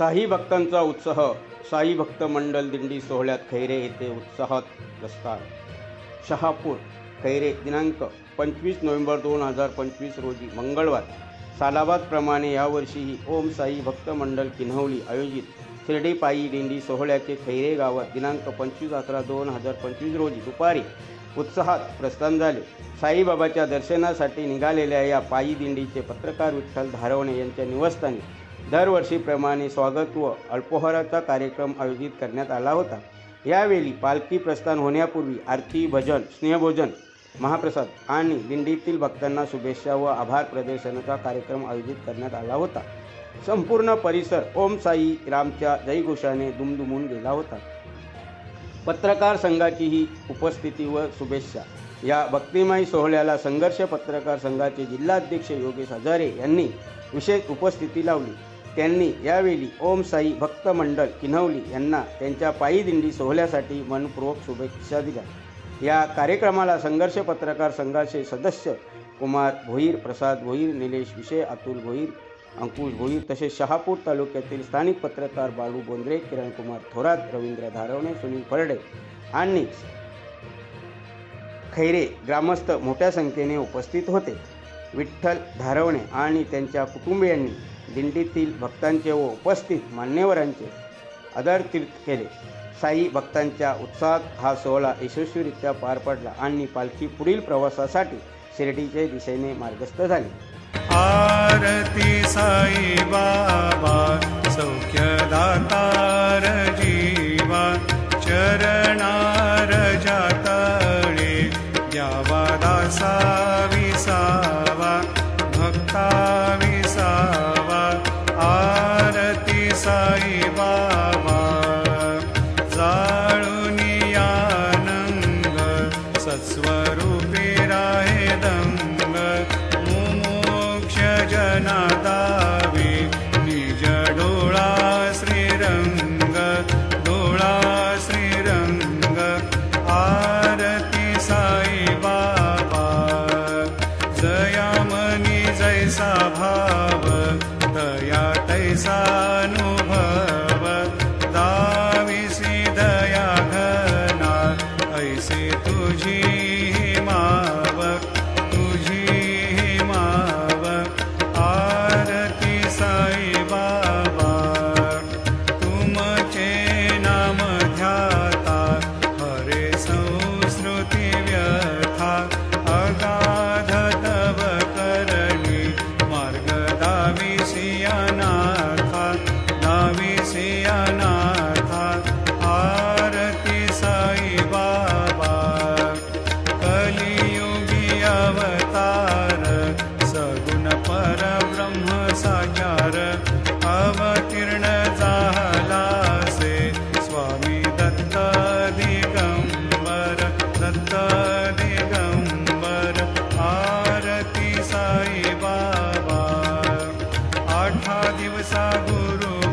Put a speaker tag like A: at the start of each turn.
A: साई भक्तांचा उत्साह साई भक्त मंडल दिंडी सोहळ्यात खैरे येथे उत्साहात प्रस्ताव शहापूर खैरे दिनांक पंचवीस नोव्हेंबर दोन हजार पंचवीस रोजी मंगळवार. सालाबादप्रमाणे यावर्षीही ओम साई भक्त मंडल किन्हवली आयोजित शिर्डीपायी दिंडी सोहळ्याचे खैरे गावात दिनांक पंचवीस अकरा दोन हजार पंचवीस रोजी दुपारी उत्साहात प्रस्थान झाले. साईबाबाच्या दर्शनासाठी निघालेल्या या पायी दिंडीचे पत्रकार विठ्ठल धारवणे यांच्या निवासस्थानी दरवर्षीप्रमाणे स्वागत व अल्पोहाराचा कार्यक्रम आयोजित करण्यात आला होता. यावेळी पालखी प्रस्थान होण्यापूर्वी आरती भजन स्नेहभोजन महाप्रसाद आणि दिंडीतील भक्तांना शुभेच्छा व आभार प्रदर्शनाचा कार्यक्रम आयोजित करण्यात आला होता. संपूर्ण परिसर ओम साई रामच्या जयघोषाने दुमदुमून गेला होता. पत्रकार संघाचीही उपस्थिती व शुभेच्छा. या भक्तिमय सोहळ्याला संघर्ष पत्रकार संघाचे जिल्हाध्यक्ष योगेश हजारे यांनी विशेष उपस्थिती लावली. त्यांनी यावेळी ओम साई भक्त मंडळ किन्हवली यांना त्यांच्या पायी दिंडी सोहळ्यासाठी मनपूर्वक शुभेच्छा दिल्या. या कार्यक्रमाला संघर्ष पत्रकार संघाचे सदस्य कुमार भोईर प्रसाद भोईर निलेश विषय अतुल भोईर अंकुश भोईर तसेच शहापूर तालुक्यातील स्थानिक पत्रकार बाळू बोंद्रे किरणकुमार थोरात रवींद्र धारवणे सुनील फरडे आणि खैरे ग्रामस्थ मोठ्या संख्येने उपस्थित होते. विठ्ठल धारवणे आणि त्यांच्या कुटुंबियांनी दिंडीतील भक्तांचे व उपस्थित मान्यवरांचे आदरतीर्थ केले. साई भक्तांच्या उत्साहात हा सोहळा यशस्वीरित्या पार पडला आणि पालखी पुढील प्रवासासाठी शिर्डीच्या दिशेने मार्गस्थ झाली.
B: आरती साई बाबा ಜಗನ್ನಾಥ माझे आरती साईबाबा कलियुगी अवतार सगुण परब्रह्म साकार अवतीर्ण झालासे स्वामी दत्त दिगंबर दत्त दिगंबर आरती साईबाबा आठा दिवसा गुरु